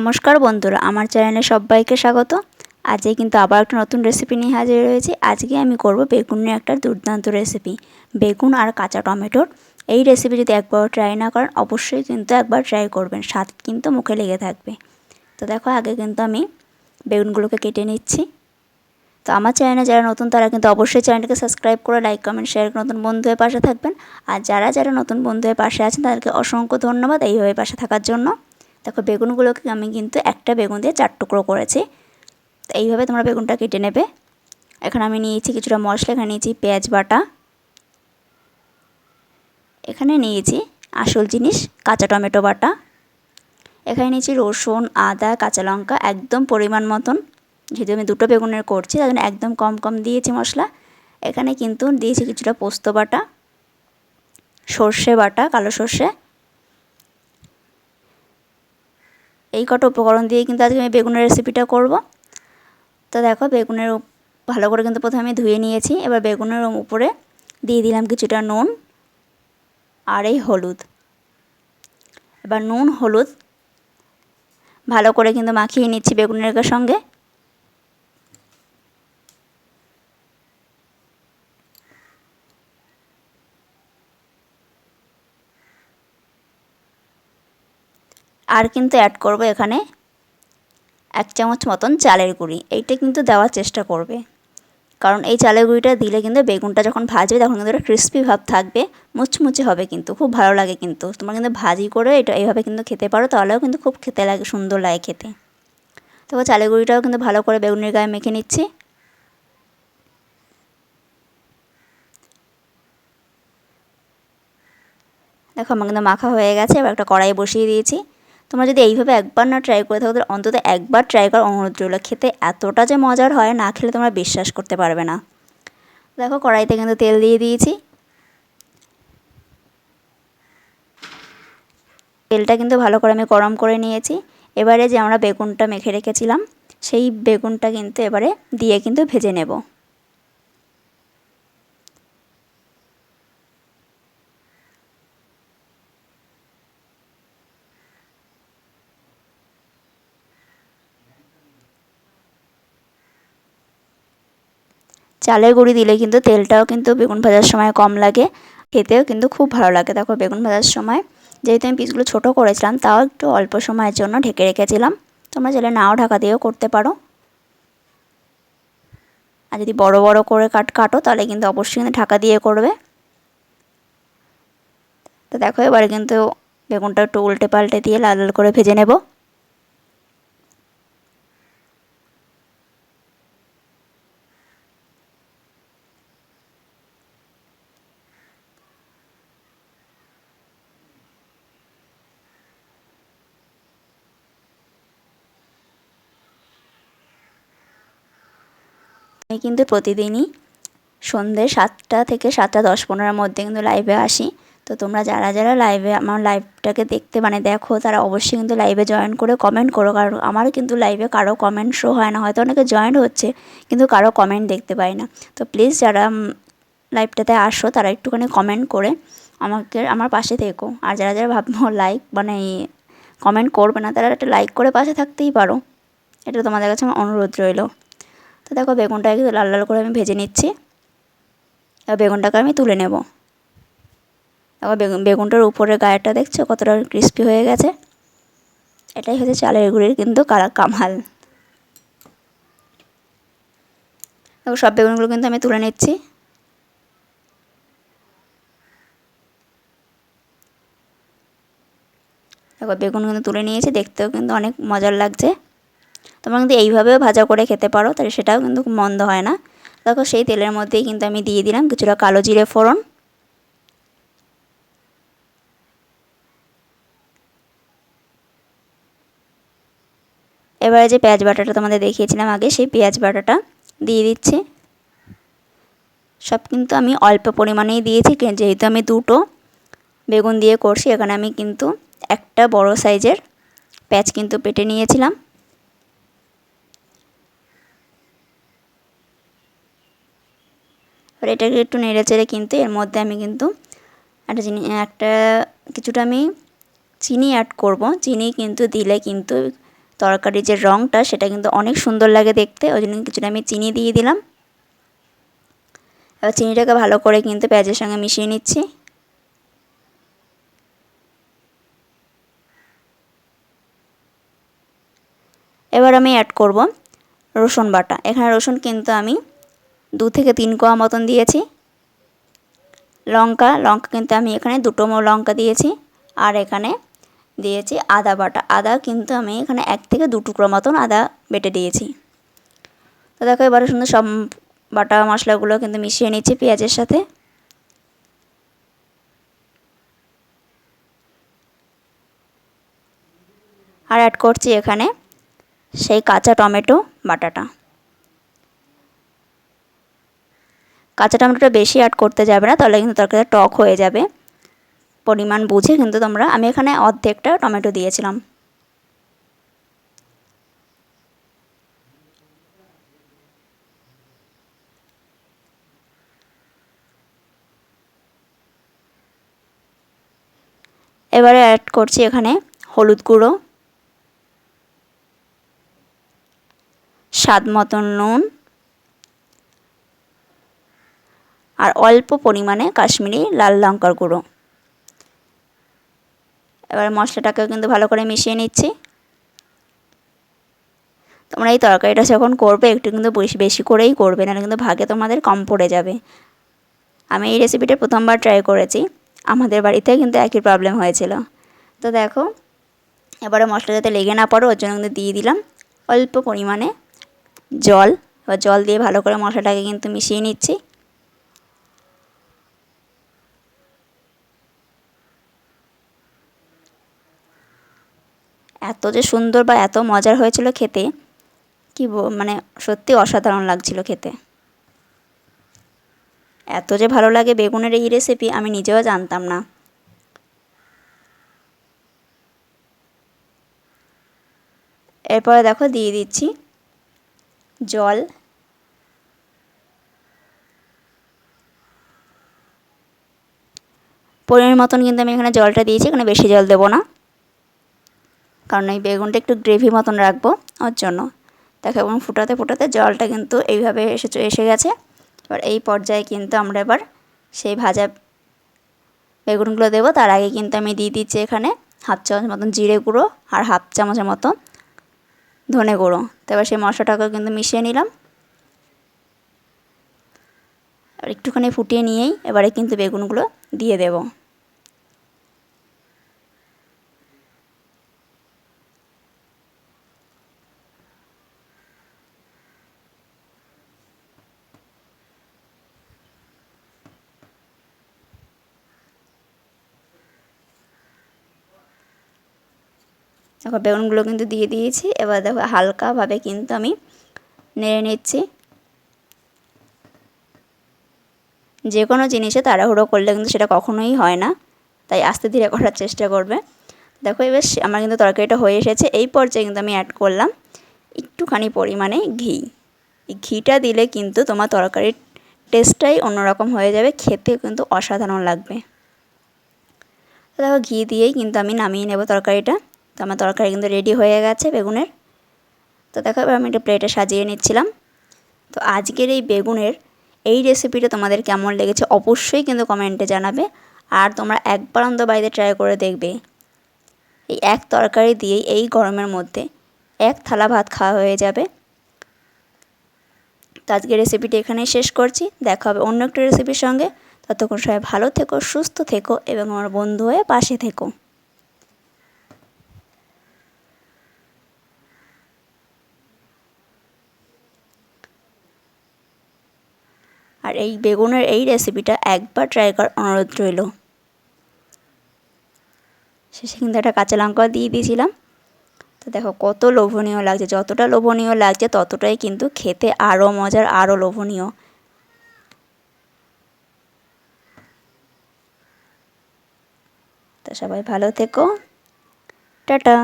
নমস্কার বন্ধুরা, আমার চ্যানেলে সবাইকে স্বাগত। আজকে কিন্তু আবার একটা নতুন রেসিপি নিয়ে হাজির হয়েছি। আজকে আমি করব বেগুনের একটা দুর্দান্ত রেসিপি বেগুন আর কাঁচা টমেটোর। এই রেসিপি যদি একবার ট্রাই না করেন, অবশ্যই কিন্তু একবার ট্রাই করবেন, স্বাদ কিন্তু মুখে লেগে থাকবে। তো দেখো, আগে কিন্তু আমি বেগুনগুলোকে কেটে নিচ্ছি। তো আমার চ্যানেলে যারা নতুন, তারা কিন্তু অবশ্যই চ্যানেলটাকে সাবস্ক্রাইব করে লাইক কমেন্ট শেয়ার নতুন বন্ধু হয়ে পাশে থাকবেন। আর যারা যারা নতুন বন্ধু হয়ে পাশে আছেন, তাদেরকে অসংখ্য ধন্যবাদ এইভাবে পাশে থাকার জন্য। দেখো বেগুনগুলোকে আমি কিন্তু একটা বেগুন দিয়ে চার টুকরো করেছি। তো এইভাবে তোমরা বেগুনটা কেটে নেবে। এখানে আমি নিয়েছি কিছুটা মশলা, এখানে নিয়েছি পেঁয়াজ বাটা। এখানে নিয়েছি আসল জিনিস, কাঁচা টমেটো বাটা। এখানে নিয়েছি রসুন, আদা, কাঁচা লঙ্কা, একদম পরিমাণ মতন। যেহেতু আমি দুটো বেগুনের করছি, তার জন্য একদম কম কম দিয়েছি মশলা। এখানে কিন্তু দিয়েছি কিছুটা পোস্ত বাটা, সর্ষে বাটা, কালো সর্ষে। এই কটা উপকরণ দিয়ে কিন্তু আজকে আমি বেগুনের রেসিপিটা করব। তো দেখো, বেগুনের ভালো করে কিন্তু প্রথমে আমি ধুয়ে নিয়েছি। এবার বেগুনের উপরে দিয়ে দিলাম কিছুটা নুন আর এই হলুদ। এবার নুন, হলুদ ভালো করে কিন্তু মাখিয়ে নিচ্ছি বেগুনের সঙ্গে। আর কিন্তু অ্যাড করব এখানে এক চামচ মতন চালের গুঁড়ি। এইটা কিন্তু দেওয়ার চেষ্টা করবে। কারণ এই চালের গুঁড়িটা দিলে কিন্তু বেগুনটা যখন ভাজবে তখন কিন্তু একটা ক্রিস্পি ভাব থাকবে, মুচমুচে হবে কিন্তু, খুব ভালো লাগে কিন্তু। তোমরা কিন্তু ভাজি করে এটা এইভাবে কিন্তু খেতে পারো, তাহলেও কিন্তু খুব খেতে লাগে, সুন্দর লাগে খেতে। তো চালের গুঁড়িটাও কিন্তু ভালো করে বেগুনের গায়ে মেখে নিচ্ছি। দেখো আমার কিন্তু মাখা হয়ে গেছে, এবার একটা কড়াই বসিয়ে দিয়েছি। তোমরা যদি এইভাবে একবার না ট্রাই করে থাকো, তাহলে অন্তত একবার ট্রাই করার অনুরোধ রইল। খেতে এতটা যে মজার হয়, না খেলে তোমরা বিশ্বাস করতে পারবে না। দেখো, কড়াইতে কিন্তু তেল দিয়ে দিয়েছি। তেলটা কিন্তু ভালো করে আমি গরম করে নিয়েছি। এবারে যে আমরা বেগুনটা মেখে রেখেছিলাম, সেই বেগুনটা কিন্তু এবারে দিয়ে কিন্তু ভেজে নেব। চালের গুঁড়ি দিলে কিন্তু তেলটাও কিন্তু বেগুন ভাজার সময় কম লাগে। খেতেও কিন্তু খুব ভালো লাগে। দেখো, বেগুন ভাজার সময় যেহেতু আমি পিসগুলো ছোটো করেছিলাম, তাও একটু অল্প সময়ের জন্য ঢেকে রেখেছিলাম। তোমরা চাইলে নাও ঢাকা দিয়েও করতে পারো। আর যদি বড় বড় করে কাট কাটো, তাহলে কিন্তু অবশ্যই কিন্তু ঢাকা দিয়ে করবে। তো দেখো, এবারে কিন্তু বেগুনটা একটু উল্টে পাল্টে দিয়ে লাল লাল করে ভেজে নেব। আমি কিন্তু প্রতিদিনই সন্ধ্যে সাতটা থেকে সাতটা দশ পনেরোর মধ্যে কিন্তু লাইভে আসি। তো তোমরা যারা যারা লাইভে আমার লাইভটাকে দেখতে মানে দেখো, তারা অবশ্যই কিন্তু লাইভে জয়েন করে কমেন্ট করো। কারণ আমারও কিন্তু লাইভে কারও কমেন্ট শো হয় না। হয়তো অনেকে জয়েন হচ্ছে, কিন্তু কারও কমেন্ট দেখতে পাই না। তো প্লিজ যারা লাইভটাতে আসো, তারা একটুখানি কমেন্ট করে আমাকে, আমার পাশে থেকো। আর যারা যারা ভাববো লাইক মানে কমেন্ট করবে না, তারা একটা লাইক করে পাশে থাকতেই পারো। এটা তোমাদের কাছে আমার অনুরোধ রইল। তো দেখো বেগুনটা একটু লাল লাল করে আমি ভেজে নিচ্ছি। এবার বেগুনটাকে আমি তুলে নেব। দেখো বেগুন, বেগুনটার উপরের গায়েটা দেখছ কতটা ক্রিস্পি হয়ে গেছে? এটাই হচ্ছে চালের গুঁড়ির কিন্তু কালা কামাল। দেখো সব বেগুনগুলো কিন্তু আমি তুলে নিচ্ছি। দেখো বেগুন কিন্তু তুলে নিয়েছি, দেখতেও কিন্তু অনেক মজার লাগছে। তোমরা কিন্তু এইভাবেও ভাজা করে খেতে পারো, তাহলে সেটাও কিন্তু মন্দ হয় না। দেখো সেই তেলের মধ্যেই কিন্তু আমি দিয়ে দিলাম কিছুটা কালো জিরে ফোড়ন। এবারে যে পেঁয়াজ বাটাটা তোমাদের দেখিয়েছিলাম আগে, সেই পেঁয়াজ বাটাটা দিয়ে দিচ্ছি। সব কিন্তু আমি অল্প পরিমাণেই দিয়েছি যেহেতু আমি দুটো বেগুন দিয়ে করছি, এখানে আমি কিন্তু একটা বড় সাইজের পেঁয়াজ কিন্তু পেটে নিয়েছিলাম। এবার এটাকে একটু নেড়ে চেড়ে কিন্তু এর মধ্যে আমি কিন্তু একটা জিনিস একটা কিছুটা আমি চিনি অ্যাড করব। চিনি কিন্তু দিলে কিন্তু তরকারির যে রঙটা সেটা কিন্তু অনেক সুন্দর লাগে দেখতে। ওই জন্য কিছুটা আমি চিনি দিয়ে দিলাম। এবার চিনিটাকে ভালো করে কিন্তু পেঁয়াজের সঙ্গে মিশিয়ে নিচ্ছি। এবার আমি অ্যাড করব রসুন বাটা। এখানে রসুন কিন্তু আমি দু থেকে তিন কোয়া মতন দিয়েছি। লঙ্কা লঙ্কা কিন্তু আমি এখানে দুটো মো লঙ্কা দিয়েছি। আর এখানে দিয়েছি আদা বাটা। আদা কিন্তু আমি এখানে এক থেকে দু টুকরো মতন আদা বেটে দিয়েছি। তো দেখো এবারে সুন্দর সব বাটা মশলাগুলো কিন্তু মিশিয়ে নিচ্ছি পেঁয়াজের সাথে। আর অ্যাড করছি এখানে সেই কাঁচা টমেটো বাটাটা। কাঁচা টমেটোটা বেশি অ্যাড করতে যাবে না, তাহলে কিন্তু তরকারিটা টক হয়ে যাবে। পরিমাণ বুঝে কিন্তু তোমরা, আমি এখানে অর্ধেকটা টমেটো দিয়েছিলাম। এবারে অ্যাড করছি এখানে হলুদ গুঁড়ো, স্বাদ মতন নুন আর অল্প পরিমাণে কাশ্মীরি লাল লঙ্কার গুঁড়ো। এবার মশলাটাকেও কিন্তু ভালো করে মিশিয়ে নিচ্ছি। তোমরা এই তরকারিটা যখন করবে, একটু কিন্তু বেশি বেশি করেই করবে, নাহলে কিন্তু ভাগে তোমাদের কম পড়ে যাবে। আমি এই রেসিপিটা প্রথমবার ট্রাই করেছি। আমাদের বাড়িতে কিন্তু একই প্রবলেম হয়েছিল। তো দেখো, এবারে মশলা যাতে লেগে না পড়ে, ওর জন্য কিন্তু দিয়ে দিলাম অল্প পরিমাণে জল। এবার জল দিয়ে ভালো করে মশলাটাকে কিন্তু মিশিয়ে নিচ্ছি। এত যে সুন্দর বা এত মজার হয়েছিল খেতে, কি মানে সত্যি অসাধারণ লাগছিল খেতে। এত যে ভালো লাগে বেগুনের এই রেসিপি আমি নিজেও জানতাম না। এরপরে দেখো দিয়ে দিচ্ছি জল। পরিমাণ মতন কিন্তু আমি এখানে জলটা দিয়েছি, এখানে বেশি জল দেবো না। কারণ এই বেগুনটা একটু গ্রেভি মতন রাখব ওর জন্য। দেখো, এবং ফুটাতে ফুটাতে জলটা কিন্তু এইভাবে এসে এসে গেছে। এবার এই পর্যায়ে কিন্তু আমরা এবার সেই ভাজা বেগুনগুলো দেবো। তার আগে কিন্তু আমি দিয়ে দিচ্ছি এখানে হাফ চামচ মতন জিরে গুঁড়ো আর হাফ চামচের মতো ধনে গুঁড়ো। তো এবার সেই মশলাটাকেও কিন্তু মিশিয়ে নিলাম। আর একটুখানি ফুটিয়ে নিয়েই এবারে কিন্তু বেগুনগুলো দিয়ে দেবো। দেখো, বেগুনগুলো কিন্তু দিয়ে দিয়েছি। এবার দেখো, হালকাভাবে কিন্তু আমি নেড়ে নিচ্ছি। যে কোনো জিনিসে তাড়াহুড়ো করলে কিন্তু সেটা কখনোই হয় না। তাই আস্তে ধীরে করার চেষ্টা করবে। দেখো, এবার আমার কিন্তু তরকারিটা হয়ে এসেছে। এই পর্যায়ে কিন্তু আমি অ্যাড করলাম একটুখানি পরিমাণে ঘি। ঘিটা দিলে কিন্তু তোমার তরকারির টেস্টটাই অন্যরকম হয়ে যাবে। খেতে কিন্তু অসাধারণ লাগবে। দেখো, ঘি দিয়েই কিন্তু আমি নামিয়ে নেব তরকারিটা। তো আমার তরকারি কিন্তু রেডি হয়ে গেছে বেগুনের। তো দেখো, এবার আমি একটা প্লেটে সাজিয়ে নিচ্ছিলাম। তো আজকের এই বেগুনের এই রেসিপিটা তোমাদের কেমন লেগেছে অবশ্যই কিন্তু কমেন্টে জানাবে। আর তোমরা একবার অন্ত বাড়িতে ট্রাই করে দেখবে। এই এক তরকারি দিয়েই এই গরমের মধ্যে এক থালা ভাত খাওয়া হয়ে যাবে। তো আজকে রেসিপিটি এখানেই শেষ করছি। দেখা হবে অন্য একটা রেসিপির সঙ্গে। ততক্ষণ সবাই ভালো থেকো, সুস্থ থেকো এবং আমার বন্ধু হয়ে পাশে থেকো। এই বেগুনের এই রেসিপিটা একবার ট্রাই করার অনুরোধ রইল। শেষে কিন্তু একটা কাঁচা লঙ্কা দিয়ে দিয়েছিলাম। তো দেখো কত লোভনীয় লাগছে, যতটা লোভনীয় লাগছে ততটাই কিন্তু খেতে আরও মজার আরও লোভনীয়। তো সবাই ভালো থেকো। টাটা।